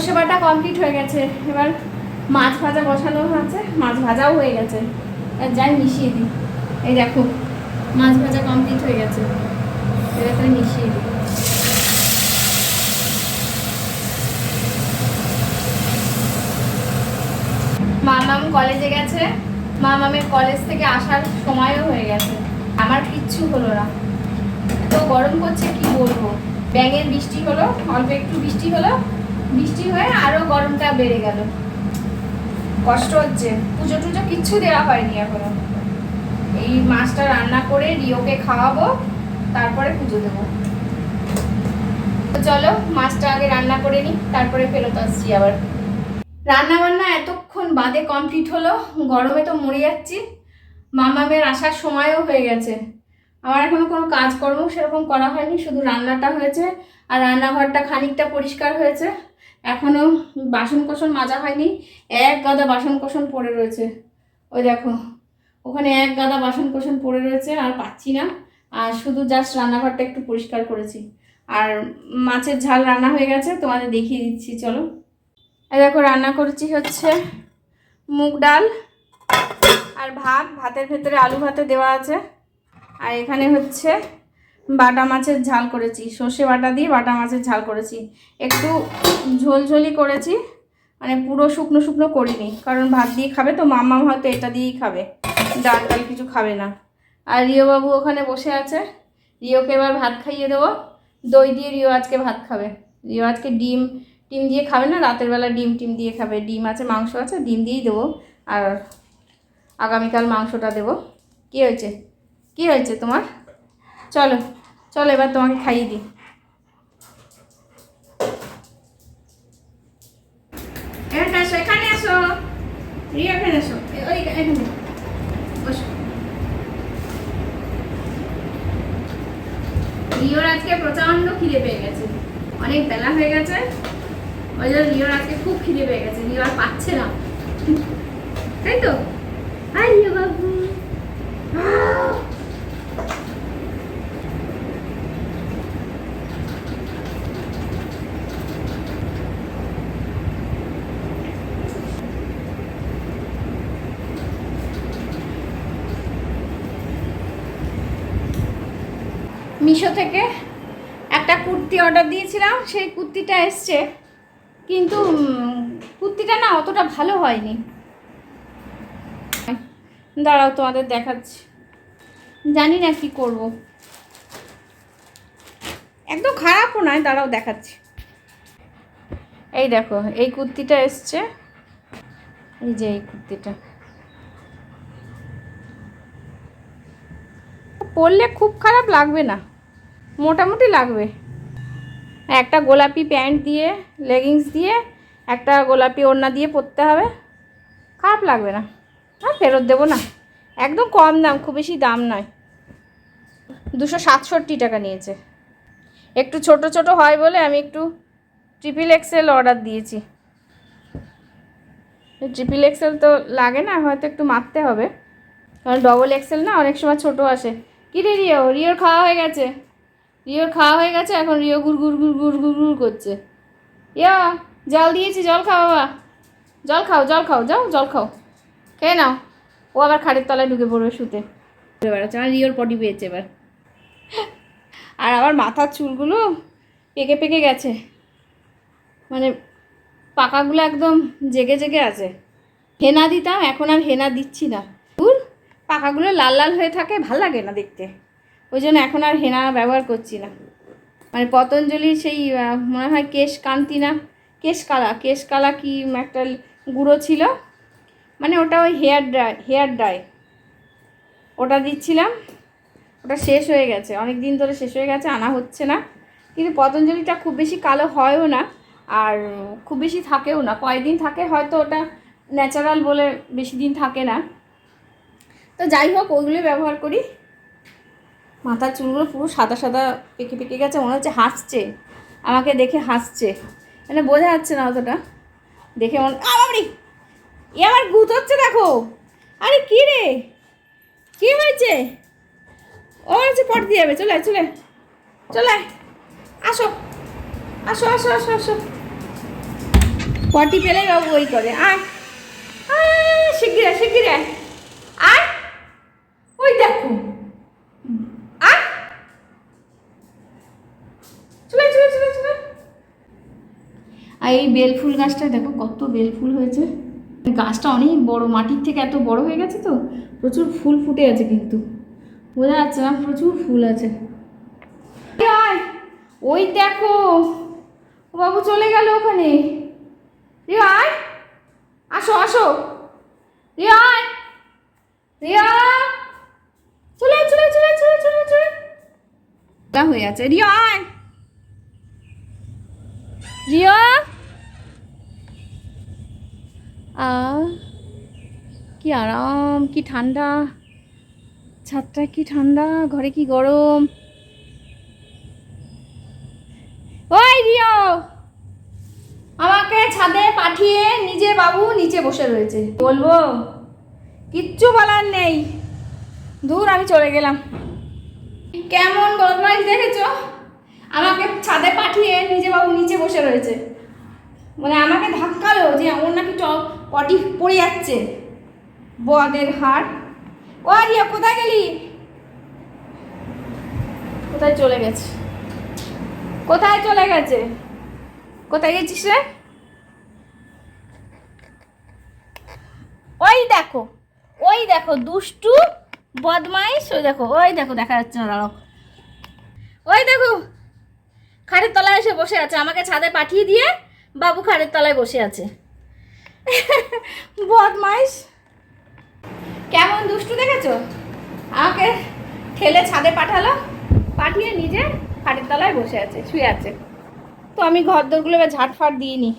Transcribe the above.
সর্ষে বাটা কমপ্লিট হয়ে গেছে। এবার মাছ ভাজা বসানো আছে মাছ ভাজাও হয়ে গেছে। যাই মিশিয়ে দিই। এই দেখো, মাছ ভাজা কমপ্লিট হয়ে গেছে। এবার তাহলে মিশিয়ে দিই। মামাম কলেজে গেছে। মামামের কলেজ থেকে আসার সময়ও হয়ে গেছে। আমার কিচ্ছু হলো না। তো গরম করছে কি বলব? ব্যাঙের বৃষ্টি হলো, অল্প একটু বৃষ্টি হলো। বৃষ্টি হয়ে আরও গরমটা বেড়ে গেল। কষ্ট হচ্ছে। পুজো টুজো কিচ্ছু দেওয়া হয়নি এখনও। এই মাছটা রান্না করে রিওকে খাওয়াবো, তারপরে পুজো দেবো। তো চলো, মাছটা আগে রান্না করে নিই, তারপরে ফেরত আসছি আবার। রান্না বান্না এতক্ষণ বাদে কমপ্লিট হলো, গরমে তো মরে যাচ্ছি। মামামের আসার সময়ও হয়ে গেছে। আমার এখনও কোনো কাজকর্ম সেরকম করা হয়নি, শুধু রান্নাটা হয়েছে, আর রান্নাঘরটা খানিকটা পরিষ্কার হয়েছে। এখনও বাসন কোসন মাজা হয়নি, এক গাদা বাসন কোসন পড়ে রয়েছে। ওই দেখো, ওখানে এক গাদা বাসন কোসন পড়ে রয়েছে, আর পাচ্ছি না। আর শুধু জাস্ট রান্নাঘরটা একটু পরিষ্কার করেছি। আর মাছের ঝাল রান্না হয়ে গেছে, তোমাদের দেখিয়ে দিচ্ছি, চলো। দেখো, রান্না করেছি হচ্ছে মুগ ডাল আর ভাত। ভাতের ভেতরে আলু ভাতে দেওয়া আছে। আর এখানে হচ্ছে বাটা মাছের ঝাল করেছি। সর্ষে বাটা দিয়ে বাটা মাছের ঝাল করেছি। একটু ঝোলঝোলি করেছি মানে পুরো শুকনো শুকনো করিনি। কারণ ভাত দিয়ে খাবে তো মামা হয়তো এটা দিয়েই খাবে। ডাল টাল কিছু খাবে না। আর রিও বাবু ওখানে বসে আছে। রিওকে এবার ভাত খাইয়ে দেবো। দই দিয়ে রিও আজকে ভাত খাবে। রিও আজকে ডিম ডিম দিয়ে খাবে না, রাতের বেলা ডিম টিম দিয়ে খাবে। ডিম আছে, মাংস আছে, ডিম দিয়েই দেবো। আর আগামীকাল মাংসটা দেবো। কী হয়েছে? কী হয়েছে তোমার? চলো চলো এবার তোমাকে খাইয়ে দিই। এখানে এখানে রিয়া, এখানে আজকে প্রচণ্ড খিদে পেয়ে গেছে। অনেক বেলা হয়ে গেছে। ওই জন্য আজকে খুব খিদে পেয়ে গেছে। রিও আর পাচ্ছে না। তাই তো? রিও বাবু। মিশো থেকে একটা কুর্তি অর্ডার দিয়েছিলাম, সেই কুর্তিটা এসছে। কিন্তু কুর্তিটা না অতটা ভালো হয়নি। দাঁড়াও তোমাদের দেখাচ্ছি। জানি না কি করব। একদম খারাপও নয়, দাঁড়াও দেখাচ্ছি। এই দেখো, এই কুর্তিটা এসছে। এই যে এই কুর্তিটা। পরলে খুব খারাপ লাগবে না। মোটামুটি লাগবে। একটা গোলাপি প্যান্ট দিয়ে লেগিংস দিয়ে, একটা গোলাপি ওড়না দিয়ে পরতে হবে। খারাপ লাগবে না। আর ফেরত দেবো না। একদম কম দাম, খুব বেশি দাম নয়। দুশো সাতষট্টি টাকা নিয়েছে। একটু ছোট ছোট হয় বলে আমি একটু ট্রিপল এক্সেল অর্ডার দিয়েছি। ট্রিপল এক্সেল তো লাগে না, হয়তো একটু মারতে হবে। কারণ ডবল এক্সেল না, অনেক সময় ছোট আসে। কী রে রিও? রিওর খাওয়া হয়ে গেছে। রিওর খাওয়া হয়ে গেছে, এখন রিও গুড় গুড় গুড় গুড় গুড় গুড় করছে। ইয়া, জল দিয়েছি, জল খাও বাবা। জল খাও জল খাও, যাও, জল খাও। খেয়ে নাও। ও আবার খাটের তলায় ঢুকে পড়বে শুতে। বেড়াচ্ছে আমার রিওর পটি পেয়েছে এবার। আর আমার মাথার চুলগুলো পেকে পেকে গেছে। মানে পাকাগুলো একদম জেগে জেগে আছে। হেনা দিতাম, এখন আর হেনা দিচ্ছি না। পাকাগুলো লাল লাল হয়ে থাকে, ভালো লাগে না দেখতে। ওই জন্য এখন আর হেনা ব্যবহার করছি না। মানে পতঞ্জলির সেই মনে হয় কেশ কান্তি না? কেশ কালা কেশ কালা কি একটা গুঁড়ো ছিল? মানে ওটা ওই হেয়ার ড্রাই হেয়ার ড্রাই। ওটা দিচ্ছিলাম। ওটা শেষ হয়ে গেছে। অনেক দিন ধরে শেষ হয়ে গেছে, আনা হচ্ছে না। কিন্তু পতঞ্জলিটা খুব বেশি কালো হয়ও না আর খুব বেশি থাকেও না। কয়েকদিন থাকে, হয়তো ওটা ন্যাচারাল বলে বেশি দিন থাকে না। তো যাই হোক, ওইগুলোই ব্যবহার করি। মাথার চুলগুলো পুরো সাদা সাদা পেকে পেকে গেছে, মনে হচ্ছে হাসছে। আমাকে দেখে হাসছে। মানে বোঝা যাচ্ছে না অতটা। দেখে মনে আমারই এ আমার গুত হচ্ছে দেখো! আরে কি রে? কি হয়েছে? ও হচ্ছে পট দিয়ে যাবে, চলে চলে চলে আসো। আসো আসো আসো আসো। পটি পেলেই বাবু ওই করে। আয়। শিগগির শিগগির। আয়। ওই দেখো আয় চলে চলে চলে চলে আর এই বেল ফুল গাছটা দেখো কত বেল ফুল হয়েছে। গাছটা অনেক বড়, মাটির থেকে এত বড় হয়ে গেছে তো, প্রচুর ফুল ফুটে আছে কিন্তু। বোঝা যাচ্ছে না, প্রচুর ফুল আছে। ওই দেখো, ও বাবু চলে গেল ওখানে। রিয়া, আয়, আসো আসো। রিয়া, আয়। রিয়া, চলে চলে চলে চলে চলে চলে হয়ে আছে। রিয়া রিয়া কি আরাম, কি ঠান্ডা। ছাদটা কি ঠান্ডা, ঘরে কি গরম। ওই রিও, আমাকে ছাদে পাঠিয়ে নিজে বাবু নিচে বসে রয়েছে। বলব, কিচ্ছু বলার নেই। দূর আমি চলে গেলাম। কেমন বদমাইশ দেখেছ? আমাকে ছাদে পাঠিয়ে নিজে বাবু নিচে বসে রয়েছে। মানে আমাকে ধাক্কালো যে ওর নাকি পটি পড়ে যাচ্ছে। বদের হাড় ও রিয়া কোথায় গেলি? কোথায় চলে গেছে? কোথায় চলে গেছে? কোথায় গেছিস রে? ওই দেখো ওই দেখো, দুষ্টু বদমাইশ। ওই দেখো ওই দেখো, দেখা যাচ্ছে না, দাঁড়াও। ওই দেখো, খাটের তলায় এসে বসে আছে। আমাকে ছাদে পাঠিয়ে দিয়ে বাবু খাটের তলায় বসে আছে। বদমাইশ। কেমন দুষ্টু দেখেছ? আমাকে ঠেলে ছাদে পাঠালো, পাঠিয়ে নিজে খাটের তলায় বসে আছে, শুয়ে আছে। তো আমি ঘর দোরগুলো এবার দিয়ে নিই।